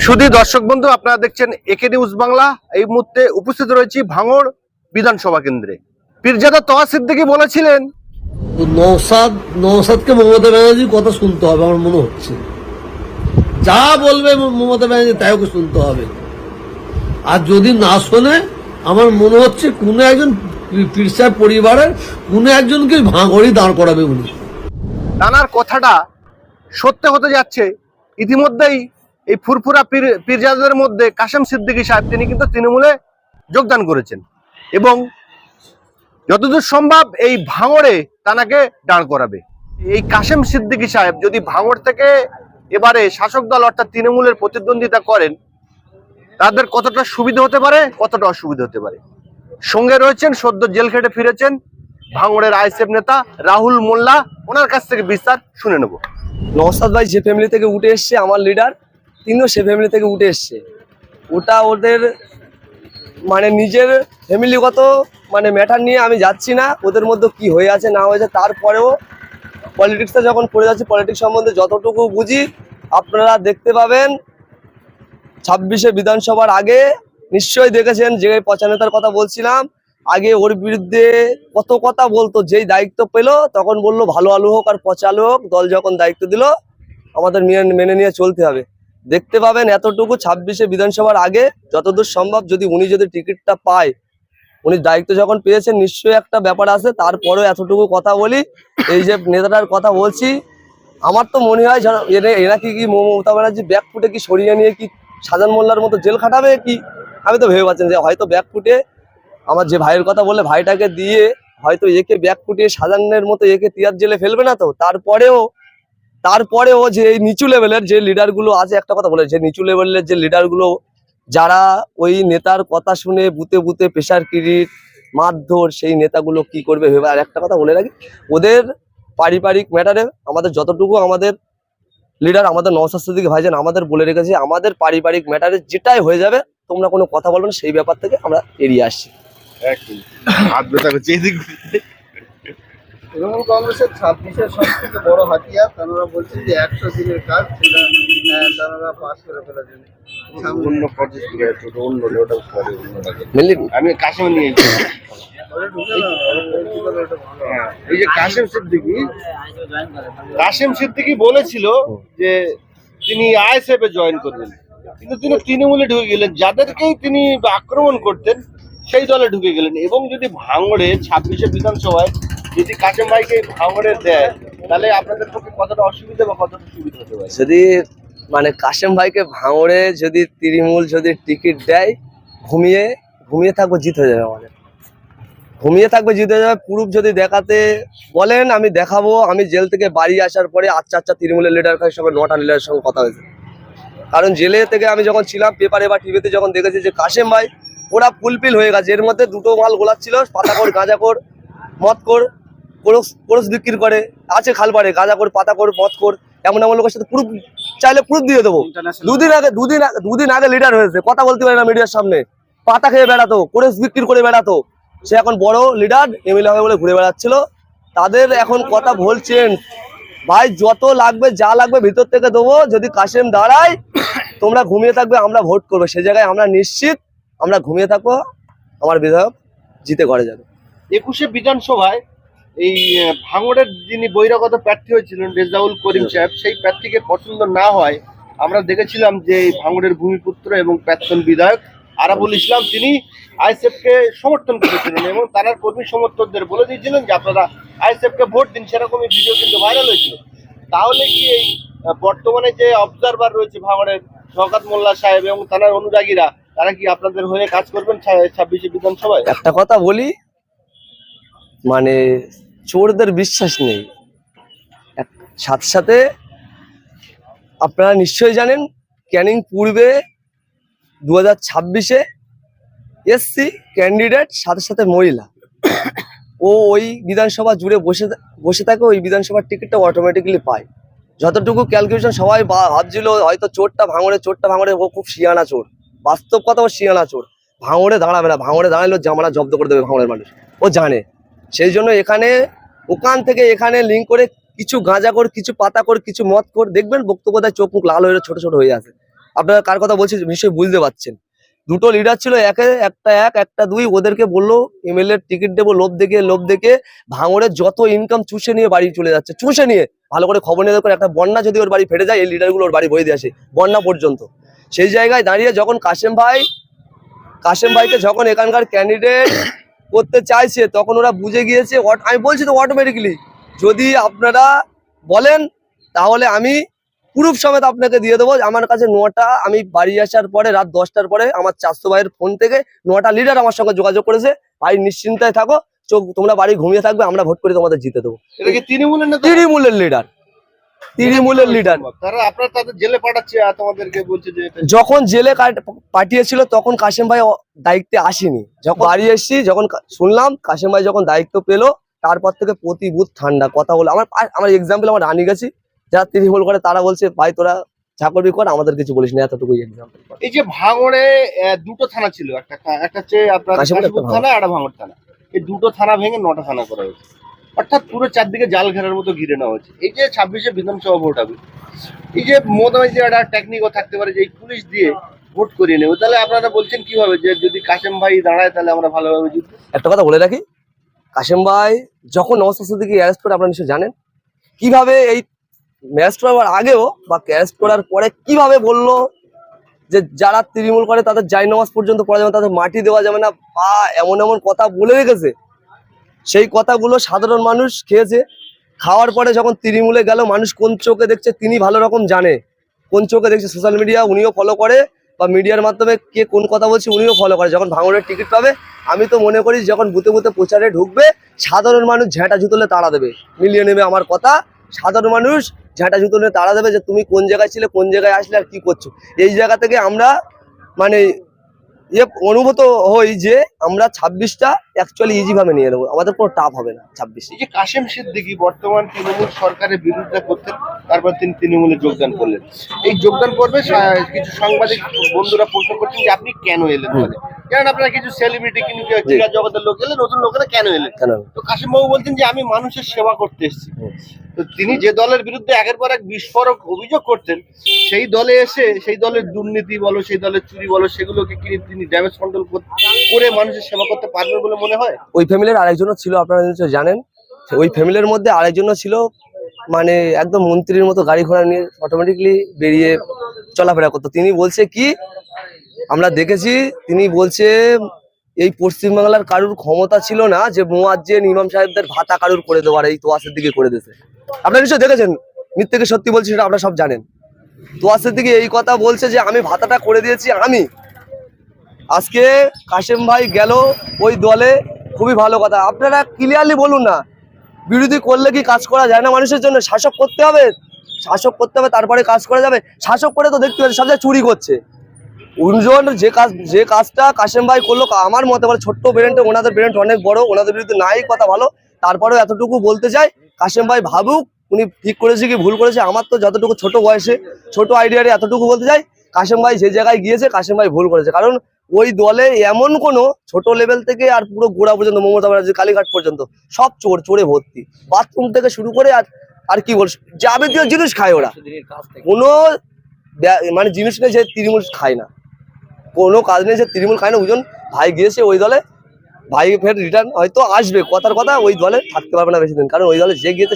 শুধু দর্শক বন্ধু আপনারা দেখছেন একে নিউজ বাংলা। এই মুহূর্তে উপস্থিত রয়েছি ভাঙড় বিধানসভা কেন্দ্রে। পীরজাদা তোয়া সিদ্দিকী বলেছিলেন নৌসাদ নৌসাদকে মমতা ব্যানার্জির কথা শুনতে হবে আমার মনে হচ্ছে। যা বলবে মমতা ব্যানার্জি তাই ওকে শুনতে হবে। আর যদি না শোনে আমার মনে হচ্ছে কোনো একজন পি- পীর সাহেব পরিবারের কোনো একজনকে ভাঙড়ি দাঁড় করাবে উনি। নানার কথাটা সত্য হতে যাচ্ছে। ইতিমধ্যেই এই ফুরফুরা পীর, পীরজাদাদের মধ্যে কাশেম সিদ্দিকী সাহেব, তিনি কিন্তু তৃণমূলে যোগদান করেছেন এবং যতদূর সম্ভব এই ভাঙড়ে তানাকে দাঁড় করাবে। এই কাশেম সিদ্দিকী সাহেব যদি ভাঙড় থেকে এবারে শাসক দল অর্থাৎ তৃণমূলের প্রতিদ্বন্দ্বিতা করেন, তাদের কতটা সুবিধা হতে পারে? কতটা অসুবিধা হতে পারে? সঙ্গে রয়েছেন, সদ্য জেল খেটে ফিরেছেন ভাঙড়ের আইএসএফ নেতা রাহুল মোল্লা। ওনার কাছ থেকে বিস্তার শুনে নেব। নওসাদ ভাই, যে ফ্যামিলি থেকে উঠে এসছে, আমার লিডার তিনিও সে ফ্যামিলি থেকে উঠে এসছে। ওটা ওদের মানে নিজের ফ্যামিলিগত মানে ম্যাটার নিয়ে আমি যাচ্ছি না, ওদের মধ্যে কি হয়ে আছে, না হয়েছে, তারপরেও পলিটিক্সটা যখন পড়ে যাচ্ছি পলিটিক্স সম্বন্ধে যতটুকু বুঝি, আপনারা দেখতে পাবেন, ছাব্বিশে বিধানসভার আগে নিশ্চয়ই দেখেছেন, যে পচানেতার কথা বলছিলাম, আগে ওর বিরুদ্ধে কত কথা বলতো, যেই দায়িত্ব পেল, তখন বলল, ভালো আলু হোক আর পচা আলু হোক। দল যখন দায়িত্ব দিল, আমাদের মেনে মেনে নিয়ে চলতে হবে। দেখতে পাবেন এতটুকু ছাব্বিশে বিধানসভার আগে যতদূর সম্ভব যদি উনি যদি টিকিটটা পায়। উনি দায়িত্ব যখন পেয়েছেন, নিশ্চয়ই একটা ব্যাপার আছে। তারপরেও এতটুকু কথা বলি, এই যে নেতাটার কথা বলছি, আমার তো মনে হয় যেন এরা- এরা কি কি মমতা ব্যানার্জি ব্যাগ ফুটে কি সরিয়ে নিয়ে কি সাজান মোল্লার মতো জেল খাটাবে কি? আমি তো ভেবে পাচ্ছেন যে হয়তো ব্যাগ ফুটে আমার যে ভাইয়ের কথা বললে, ভাইটাকে দিয়ে হয়তো একে ব্যাগ ফুটিয়ে সাজানের মতো একে তিয়ার জেলে ফেলবে না তো? তারপরেও তারপরেও যে এই নিচু লেভেলের যে লিডারগুলো আছে, একটা কথা বলে, যে নিচু লেভেলের যে লিডারগুলো যারা ওই নেতার কথা শুনে বুতে বুতে প্রেশার কিরিট মারধর, সেই নেতাগুলো কি করবে ভেবে, আর একটা কথা বলে রাখি, ওদের পারিবারিক ম্যাটারে আমাদের যতটুকু আমাদের লিডার আমাদের নশাস্ত্র দিকে ভাইজান আমাদের বলে রেখেছে, আমাদের পারিবারিক ম্যাটারে যেটাই হয়ে যাবে, তোমরা কোনো কথা বলবে সেই ব্যাপার থেকে আমরা এড়িয়ে আসছি। তৃণমূল কংগ্রেসের ছাব্বিশের সব থেকে বড় হাতিয়ার তারা বলছেন যে একশো দিনের কাজ সেটা তারা পাস করে ফেলেছেন। অন্য অন্য আমি কাশিম নিয়ে হয়? এই যে কাশিম সিদ্দিকী কাশিম সিদ্দিকী বলেছিল যে তিনি আইএসএফ এ জয়েন করবেন। কিন্তু তিনি তৃণমূলে ঢুকে গেলেন যাদেরকেই তিনি আক্রমণ করতেন সেই দলে ঢুকে গেলেন। এবং যদি ভাঙড়ে ছাব্বিশে বিধানসভায় যদি কাশিম ভাইকে ভাঙড়ে দেয়, তাহলে আপনাদের পক্ষে কতটা অসুবিধা বা কতটা সুবিধা হতে পারে? যদি মানে কাশেম ভাইকে ভাঙড়ে যদি তৃণমূল যদি টিকিট দেয়, ঘুমিয়ে ঘুমিয়ে থাকব, জিত হয়ে যাবে আমাদের। ঘুমিয়ে থাকবে, জিত যাবে। প্রুফ যদি দেখাতে বলেন, আমি দেখাবো। আমি জেল থেকে বাড়ি আসার পরে আচ্ছা আচ্ছা তৃণমূলের লিডার সঙ্গে, নটা লিডারের সঙ্গে কথা হয়েছে। কারণ জেলে থেকে আমি যখন ছিলাম পেপারে বা টিভিতে যখন দেখেছি যে কাশেম ভাই, ওরা ফুলফিল হয়ে গেছে। এর মধ্যে দুটো মাল গোলাচ্ছিল, পাতাকর, গাঁজাকর, মদকর। কোরস কোরস বিক্রি করে আছে খালপাড়ে কর পাতাকর মদকর এমন এমন লোকের সাথে প্রুফ চাইলে প্রুফ দিয়ে দেবো। দুদিন আগে দুদিন দুদিন আগে লিডার হয়েছে কথা বলতে পারে না মিডিয়ার সামনে। পাতা খেয়ে বেড়াতো কোরেস বিক্রি করে বেড়াতো। সে এখন বড় লিডার এমএলএ হবে বলে ঘুরে বেড়াচ্ছিল। তাদের এখন কথা বলছেন ভাই যত লাগবে যা লাগবে ভিতর থেকে দেবো। যদি কাশেম দাঁড়ায় তোমরা ঘুমিয়ে থাকবে আমরা ভোট করব। সে জায়গায় আমরা নিশ্চিত আমরা ঘুমিয়ে থাকব আমার বিধায়ক জিতে ঘরে যাবে। একুশে বিধানসভায় এই ভাঙড়ের যিনি বহিরাগত প্রার্থী হয়েছিলেন রেজাউল করিম সাহেব, সেই প্রার্থীকে পছন্দ না হয়, আমরা দেখেছিলাম যে এই ভাঙড়ের ভূমিপুত্র এবং প্রাক্তন বিধায়ক আরাবুল ইসলাম, তিনি আইএসএফ কে সমর্থন করেছিলেন এবং তারা কর্মী সমর্থকদের বলে দিয়েছিলেন যে আপনারা আইএসএফ কে ভোট দিন, সেরকমই ভিডিও কিন্তু ভাইরাল হয়েছিল। তাহলে কি এই বর্তমানে যে অবজারভার রয়েছে ভাঙড়ের, শওকাত মোল্লা সাহেব এবং তার অনুরাগীরা তারা কি আপনাদের হয়ে কাজ করবেন ছাব্বিশে বিধানসভায়? একটা কথা বলি মানে চোরদের বিশ্বাস নেই। সাথে সাথে আপনারা নিশ্চয়ই জানেন, ক্যানিং পূর্বে দু হাজার ছাব্বিশে এসসি ক্যান্ডিডেট, সাথে সাথে মহিলা। ও ওই বিধানসভা জুড়ে বসে বসে থাকে, ওই বিধানসভার টিকিটটা অটোমেটিক্যালি পায়। যতটুকু ক্যালকুলেশন সবাই ভাবছিল, হয়তো চোরটা ভাঙড়ে চোরটা ভাঙড়ে, ও খুব শিয়ানা চোর। বাস্তব কথা, ও শিয়ানা চোর। ভাঙড়ে দাঁড়াবে না, ভাঙড়ে দাঁড়ালে জামানা জব্দ করে দেবে ভাঙড়ের মানুষ। ও জানে। সেই জন্য এখানে ওখান থেকে এখানে লিঙ্ক করে কিছু গাঁজা কর, কিছু পাতা কর, কিছু মদ কর, দেখবেন বক্তব্য দেয় চোখ মুখ লাল হয়ে ছোট ছোট হয়ে আছে। আপনারা কার কথা বলছি নিশ্চয়ই বুঝতে পারছেন। দুটো লিডার ছিল, একে, একটা এক, একটা দুই, ওদেরকে বলল এমএলএ টিকিট দেবো, লোভ দেখে লোভ দেখে ভাঙড়ের যত ইনকাম চুষে নিয়ে বাড়ি চলে যাচ্ছে, চুষে নিয়ে, ভালো করে খবর নিয়ে একটা বন্যা যদি ওর বাড়ি ফেটে যায়, এই লিডারগুলো ওর বাড়ি বয়ে দিয়ে আসে, বন্যা পর্যন্ত। সেই জায়গায় দাঁড়িয়ে যখন কাশেম ভাই, কাশেম ভাইকে যখন এখানকার ক্যান্ডিডেট করতে চাইছে তখন ওরা বুঝে গিয়েছে আমি বলছি তো অটোমেটিকলি যদি আপনারা বলেন তাহলে আমি প্রুফ সমেত আপনাকে দিয়ে দেবো আমার কাছে নটা আমি বাড়ি আসার পরে রাত দশটার পরে আমার চারশো ভাইয়ের ফোন থেকে নটা লিডার আমার সঙ্গে যোগাযোগ করেছে। ভাই নিশ্চিন্তায় থাকো চোখ তোমরা বাড়ি ঘুমিয়ে থাকবে আমরা ভোট করে তোমাদের জিতে দেবো। তৃণমূলের লিডার তৃণমূলের লিডার তারা আপনার তাদের জেলে পাঠাচ্ছে আর তোমাদেরকে বলছে যে যখন জেলে পাঠিয়েছিল তখন কাশেম ভাই দায়িত্বে আসেনি। যখন বাড়ি এসেছি যখন শুনলাম কাশেম ভাই যখন দায়িত্ব পেল তারপর থেকে প্রতি বুথ ঠান্ডা কথা বলে আমার আমার এক্সাম্পল আমার রানি গেছি। যারা তৃণমূল করে তারা বলছে ভাই তোরা চাকরি কর আমাদের কিছু বলিস না এতটুকুই এক্সাম্পল এই যে ভাঙড়ে দুটো থানা ছিল একটা একটা হচ্ছে আপনার থানা একটা ভাঙড় থানা। এই দুটো থানা ভেঙে নটা থানা করা হয়েছে। অর্থাৎ পুরো চারদিকে জাল ঘেরার মতো ঘিরে নেওয়া হয়েছে। এই যে ছাব্বিশে বিধানসভা ভোট হবে, এই যে মোটামুটি যে একটা টেকনিকও থাকতে পারে যে এই পুলিশ দিয়ে ভোট করিয়ে নেবে, তাহলে আপনারা বলছেন কীভাবে যে যদি কাশেম ভাই দাঁড়ায় তাহলে আমরা ভালোভাবে জিতবো? একটা কথা বলে রাখি, কাশেম ভাই যখন নওয়াজ সিদ্দিকি অ্যারেস্ট করে, আপনারা নিশ্চয়ই জানেন, কীভাবে এই ম্যারেস্ট করার আগেও বা অ্যারেস্ট করার পরে কীভাবে বলল যে যারা তৃণমূল করে তাদের জাই নামাজ পর্যন্ত পড়া যাবে তাদের মাটি দেওয়া যাবে না, বা এমন এমন কথা বলে রেখেছে সেই কথাগুলো সাধারণ মানুষ খেয়েছে। খাওয়ার পরে যখন তৃণমূলে গেল, মানুষ কোন চোখে দেখছে তিনি ভালো রকম জানে। কোন চোখে দেখছে সোশ্যাল মিডিয়া উনিও ফলো করে বা মিডিয়ার মাধ্যমে কে কোন কথা বলছে উনিও ফলো করে। যখন ভাঙড়ের টিকিট পাবে, আমি তো মনে করি যখন বুতে বুতে প্রচারে ঢুকবে, সাধারণ মানুষ ঝেঁটা জুতলে তাড়া দেবে। মিলিয়ে নেবে আমার কথা। সাধারণ মানুষ ঝেঁটা জুতলে তাড়া দেবে যে তুমি কোন জায়গায় ছিলে, কোন জায়গায় আসলে আর কী করছ। এই জায়গা থেকে আমরা মানে ইয়ে অনুভূত হই যে আমরা ছাব্বিশটা অ্যাকচুয়ালি ইজি ভাবে নিয়ে নেব। আমাদের কোনো টাফ হবে না ছাব্বিশ। এই যে কাশেম সিদ্দিকি বর্তমান তৃণমূল সরকারের বিরোধিতা করতেন তারপর তিনি তৃণমূলে যোগদান করলেন। এই যোগদান পর্বে সা- কিছু সাংবাদিক বন্ধুরা প্রশ্ন করছেন যে আপনি কেন এলেন কারণ আপনারা কিছু সেলিব্রিটি কিন্তু ক্রীড়া জগতের লোক এলেন নতুন লোকেরা কেন এলেন? তো কাশিম বাবু বলছেন যে আমি মানুষের সেবা করতে এসেছি। তো তিনি যে দলের বিরুদ্ধে একের পর এক বিস্ফোরক অভিযোগ করতেন সেই দলে এসে সেই দলের দুর্নীতি বলো সেই দলের চুরি বলো সেগুলোকে তিনি ড্যামেজ কন্ট্রোল করে মানুষের সেবা করতে পারবেন বলে মনে হয়? ওই ফ্যামিলির আরেকজনও ছিল, আপনারা নিশ্চয়ই জানেন। ওই ফ্যামিলির মধ্যে আরেকজনও ছিল মানে একদম মন্ত্রীর মতো গাড়ি ঘোড়া নিয়ে অটোমেটিকলি বেরিয়ে চলাফেরা করতো। তিনি বলছে কি, আমরা দেখেছি, তিনি বলছে, এই পশ্চিমবাংলার কারুর ক্ষমতা ছিল না যে মোয়াজ্জেন ইমাম সাহেবদের ভাতা কারুর করে দেওয়ার, এই তোয়াশের দিকে করে দিয়েছে। আপনারা নিশ্চয় দেখেছেন, মিথ্যেকে সত্যি বলছি সেটা, আপনারা সব জানেন। তোয়াশের দিকে এই কথা বলছে যে, আমি ভাতাটা করে দিয়েছি, আমি আজকে কাশেম ভাই গেল ওই দলে, খুবই ভালো কথা। আপনারা ক্লিয়ারলি বলুন না, বিরোধী করলে কি কাজ করা যায় না মানুষের জন্য? শাসক করতে হবে, শাসক করতে হবে, তারপরে কাজ করা যাবে। শাসক করে তো দেখতে পাচ্ছি সব জায়গায় চুরি করছে। উনজন যে কাজ, যে কাজটা কাশেম ভাই করল, আমার মতে বলে ছোট্ট ব্রেন্টে ওনাদের ব্রেন্ট অনেক বড়, ওনাদের বিরুদ্ধে নাই কথা ভালো, তারপরেও এতটুকু বলতে চাই, কাশেম ভাই ভাবুক, উনি ঠিক করেছে কি ভুল করেছে, আমার তো যতটুকু ছোট বয়সে, ছোট আইডিয়ারে এতটুকু বলতে চাই, কাশেম ভাই যে জায়গায় গিয়েছে, কাশেম ভাই ভুল করেছে। কারণ ওই দলে এমন কোনো ছোট লেভেল থেকে আর পুরো গোড়া পর্যন্ত মমতা ব্যানার্জি, কালীঘাট পর্যন্ত সব চোর, চোরে ভর্তি। বাথরুম থেকে শুরু করে আর আর কি বল, যাবতীয় জিনিস খায় ওরা। কোনো মানে জিনিস নেই যে তৃণমূল খায় না। কোনো কাজ নেই যে তৃণমূল খায় না। ওজন ভাই গিয়েছে ওই দলে, ভাই ফের রিটার্ন হয়তো আসবে। কথার কথা ওই দলে থাকতে পারবে না বেশি দিন। কারণ ওই দলে যে গিয়েছে